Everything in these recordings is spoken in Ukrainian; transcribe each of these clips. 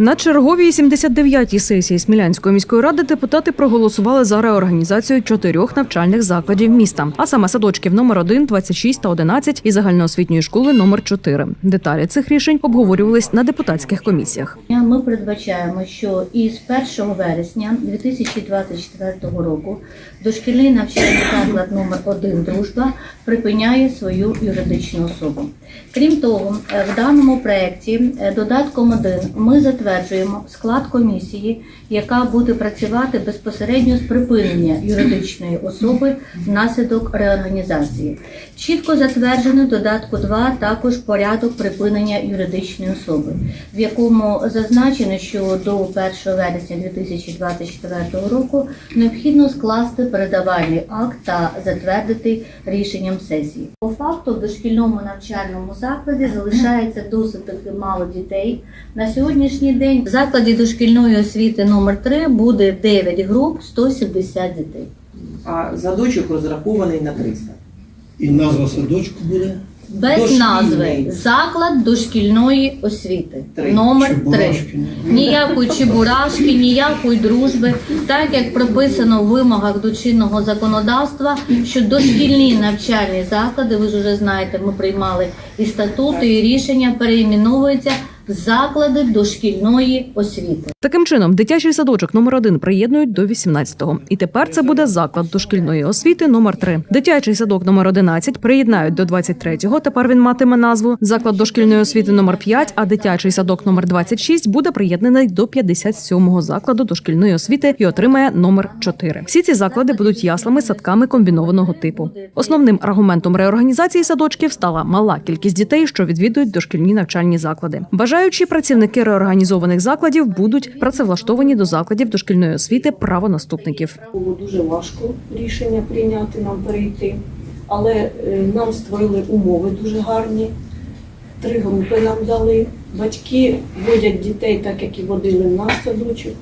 На черговій 79-й сесії Смілянської міської ради депутати проголосували за реорганізацію чотирьох навчальних закладів міста, а саме садочків номер 1, 26 та 11 і загальноосвітньої школи номер 4. Деталі цих рішень обговорювались на депутатських комісіях. Ми передбачаємо, що із 1 вересня 2024 року дошкільний навчальний заклад номер 1 Дружба припиняє свою юридичну особу. Крім того, в даному проєкті е, додатком 1 ми затверджуємо склад комісії, яка буде працювати безпосередньо з припинення юридичної особи внаслідок реорганізації. Чітко затверджено додатку 2 також порядок припинення юридичної особи, в якому зазначено, що до 1 вересня 2024 року необхідно скласти передавальний акт та затвердити рішенням сесії. По факту в дошкільному навчальному закладі залишається досить таки мало дітей. На сьогоднішній день в закладі дошкільної освіти номер 3 буде 9 груп 170 дітей. А задочок розрахований на 300. І назва садочку буде. Без Дошкільний. назви заклад дошкільної освіти Три. номер 3. Ніякої чебурашки, ніякої дружби, так як прописано в вимогах до чинного законодавства, що дошкільні навчальні заклади, ви ж вже знаєте, ми приймали і статути, і рішення переіменовуються заклади дошкільної освіти. Таким чином, дитячий садочок номер 1 приєднують до 18-го. І тепер це буде заклад дошкільної освіти номер 3 Дитячий садок номер 11 приєднають до 23-го. Тепер він матиме назву заклад дошкільної освіти номер 5 а дитячий садок номер 26 буде приєднаний до 57-го закладу дошкільної освіти і отримає номер 4 Всі ці заклади будуть яслами садками комбінованого типу. Основним аргументом реорганізації садочків стала мала кількість дітей, що відвідують дошкільні навчальні заклади. Бажаючі працівники реорганізованих закладів будуть працевлаштовані до закладів дошкільної освіти правонаступників. Було дуже важко рішення прийняти нам перейти, але е, нам створили умови дуже гарні. Три групи нам дали. Батьки водять дітей так, як і водили в садочок.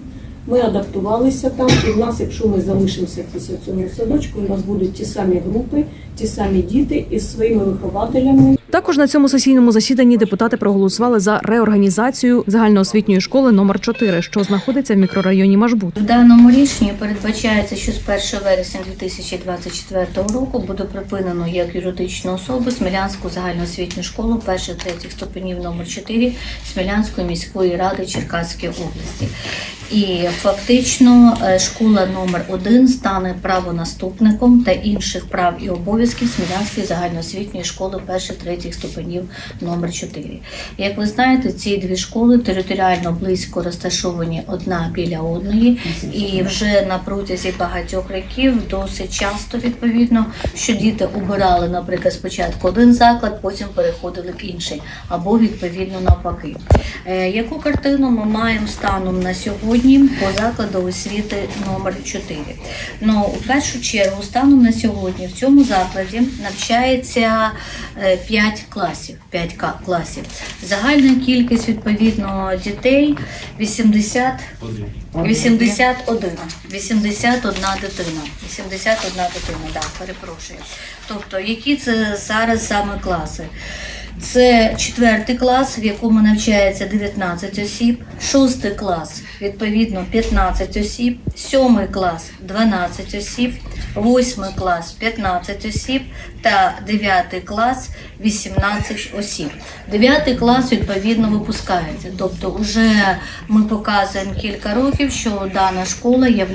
Ми адаптувалися там, і в нас, якщо ми залишимося після цього садочку, у нас будуть ті самі групи, ті самі діти із своїми вихователями. Також на цьому сесійному засіданні депутати проголосували за реорганізацію загальноосвітньої школи номер 4 що знаходиться в мікрорайоні Машбут. В даному рішенні передбачається, що з 1 вересня 2024 року буде припинено як юридичну особу Смілянську загальноосвітню школу перших третіх ступенів номер 4 Смілянської міської ради Черкаської області. І фактично е, школа номер 1 стане правонаступником та інших прав і обов'язків Смілянської загальноосвітньої школи перших третіх ступенів номер 4. Як ви знаєте, ці дві школи територіально близько розташовані одна біля одної, і вже на протязі багатьох років досить часто відповідно, що діти обирали, наприклад, спочатку один заклад, потім переходили в інший, або відповідно навпаки. Е, Яку картину ми маємо станом на сьогодні по закладу освіти номер 4? Ну, у першу чергу, станом на сьогодні в цьому закладі навчається 5 класів. 5 класів. Загальна кількість відповідно дітей 80 81. 81 дитина. 81 дитина, так, перепрошую. Тобто, які це зараз саме класи? Це четвертий клас, в якому навчається 19 осіб, шостий клас, відповідно, 15 осіб, сьомий клас 12 осіб, восьмий клас 15 осіб та дев'ятий клас 18 осіб. Дев'ятий клас відповідно випускається. Тобто, вже ми показуємо кілька років, що дана школа є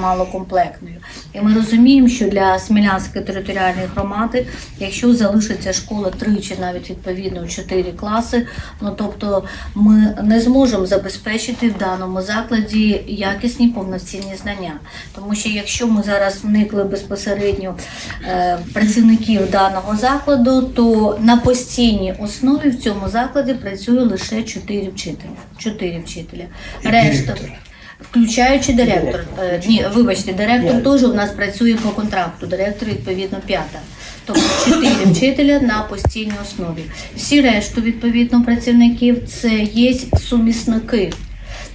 малокомплектною. І ми розуміємо, що для Смілянської територіальної громади, якщо залишиться школа три чи навіть відповідно чотири класи, ну тобто ми не зможемо забезпечити в даному закладі якісні повноцінні знання. Тому що якщо ми зараз вникли безпосередньо е, працівників даного закладу, то на постійній основі в цьому закладі працює лише чотири вчителя. Чотири вчителя. Решта. Включаючи директор. Е, Ні, вибачте, директор теж у нас працює по контракту. Директор відповідно п'ята. Тобто чотири вчителя на постійній основі. Всі решту відповідно працівників це є сумісники.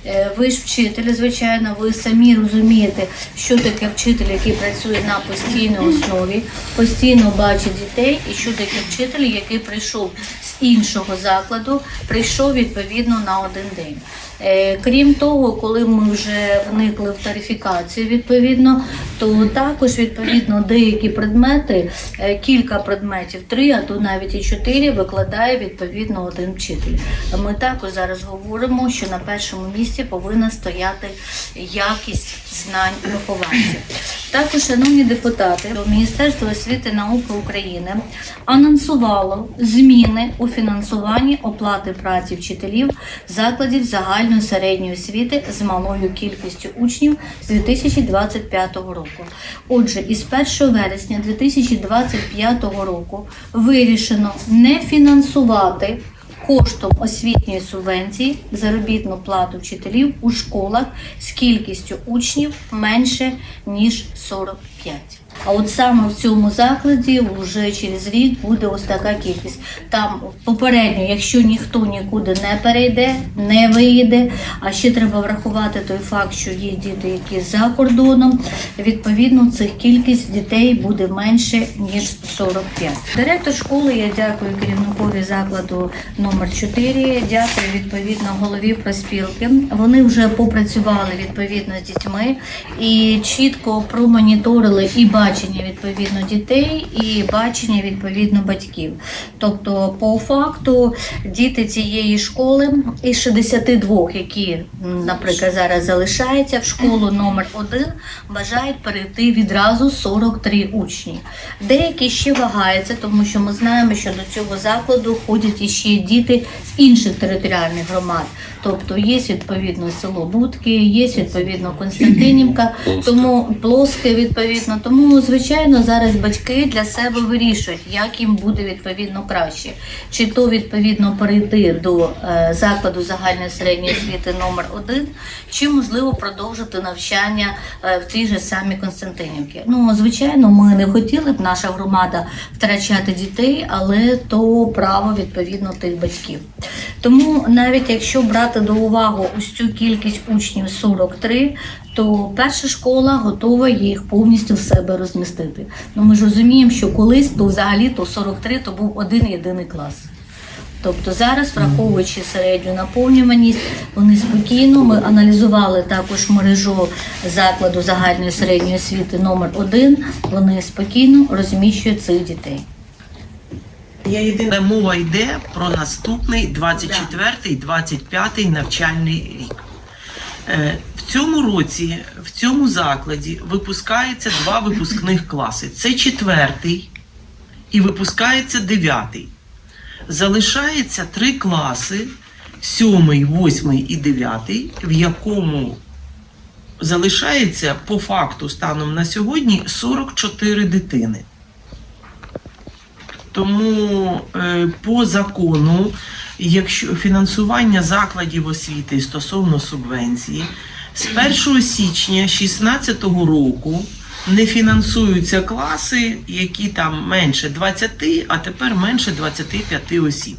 Е, Ви ж вчителі, звичайно, ви самі розумієте, що таке вчитель, який працює на постійній основі, постійно бачить дітей, і що таке вчитель, який прийшов з іншого закладу, прийшов відповідно на один день. Е, Крім того, коли ми вже вникли в тарифікацію, відповідно, то також відповідно деякі предмети, е, кілька предметів, три, а то навіть і чотири, викладає відповідно один вчитель. Ми також зараз говоримо, що на першому місці повинна стояти якість знань вихованців. Також, шановні депутати, Міністерство освіти і науки України анонсувало зміни у фінансуванні оплати праці вчителів закладів загальної середньої освіти з малою кількістю учнів з 2025 року. Отже, із 1 вересня 2025 року вирішено не фінансувати коштом освітньої субвенції заробітну плату вчителів у школах з кількістю учнів менше ніж 45. А от саме в цьому закладі вже через рік буде ось така кількість. Там попередньо, якщо ніхто нікуди не перейде, не виїде, а ще треба врахувати той факт, що є діти, які за кордоном, відповідно, цих кількість дітей буде менше ніж 45. Директор школи, я дякую керівникові закладу номер 4, дякую відповідно голові проспілки. Вони вже попрацювали відповідно з дітьми і чітко промоніторили і бачення відповідно дітей, і бачення відповідно батьків. Тобто, по факту, діти цієї школи із 62, які, наприклад, зараз залишаються в школу номер 1 бажають перейти відразу 43 учні. Деякі ще вагаються, тому що ми знаємо, що до цього закладу ходять іще діти з інших територіальних громад. Тобто є відповідно село Будки, є відповідно Константинівка, тому плоске відповідно. Тому звичайно зараз батьки для себе вирішують, як їм буде відповідно краще, чи то відповідно перейти до е, закладу загальної середньої освіти номер 1 чи можливо продовжити навчання е, в тій же самій Константинівці. Ну звичайно, ми не хотіли б наша громада втрачати дітей, але то право відповідно тих батьків. Тому навіть якщо брати до уваги ось цю кількість учнів 43, то перша школа готова їх повністю в себе розмістити. Ну ми ж розуміємо, що колись то взагалі то 43 то був один єдиний клас. Тобто зараз, враховуючи середню наповнюваність, вони спокійно. Ми аналізували також мережу закладу загальної середньої освіти номер 1 Вони спокійно розміщують цих дітей. Я єдине Але мова йде про наступний 24-25 навчальний рік. Е, В цьому році в цьому закладі випускається два випускних класи. Це четвертий і випускається дев'ятий. Залишається три класи: сьомий, восьмий і дев'ятий, в якому залишається по факту станом на сьогодні 44 дитини. Тому е, по закону, якщо фінансування закладів освіти стосовно субвенції, з 1 січня 2016 року не фінансуються класи, які там менше 20, а тепер менше 25 осіб.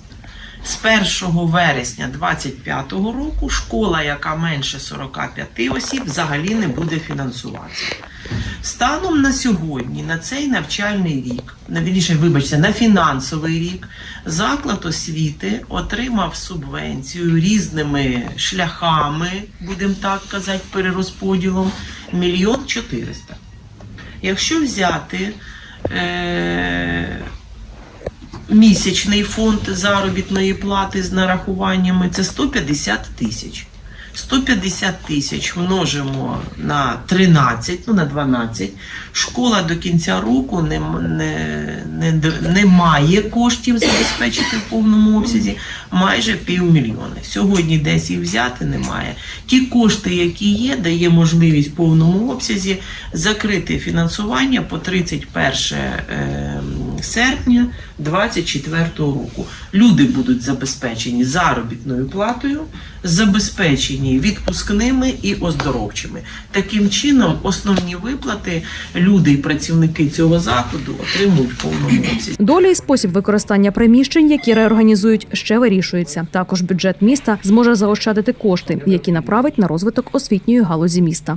З 1 вересня 2025 року школа, яка менше 45 осіб, взагалі не буде фінансуватися. Станом на сьогодні, на цей навчальний рік, на вибачте, на фінансовий рік, заклад освіти отримав субвенцію різними шляхами, будемо так казати, перерозподілом мільйон чотириста. Якщо взяти е, місячний фонд заробітної плати з нарахуваннями, це 150 тисяч. 150 тисяч множимо на 13, ну на 12. Школа до кінця року не, не, не, не має коштів забезпечити в повному обсязі майже півмільйона. Сьогодні десь їх взяти немає. Ті кошти, які є, дає можливість в повному обсязі закрити фінансування по 31 е, серпня 2024 року. Люди будуть забезпечені заробітною платою, забезпечені відпускними і оздоровчими. Таким чином, основні виплати люди і працівники цього закладу отримують в повному обсязі. Доля і спосіб використання приміщень, які реорганізують, ще вирішується. Також бюджет міста зможе заощадити кошти, які направить на розвиток освітньої галузі міста.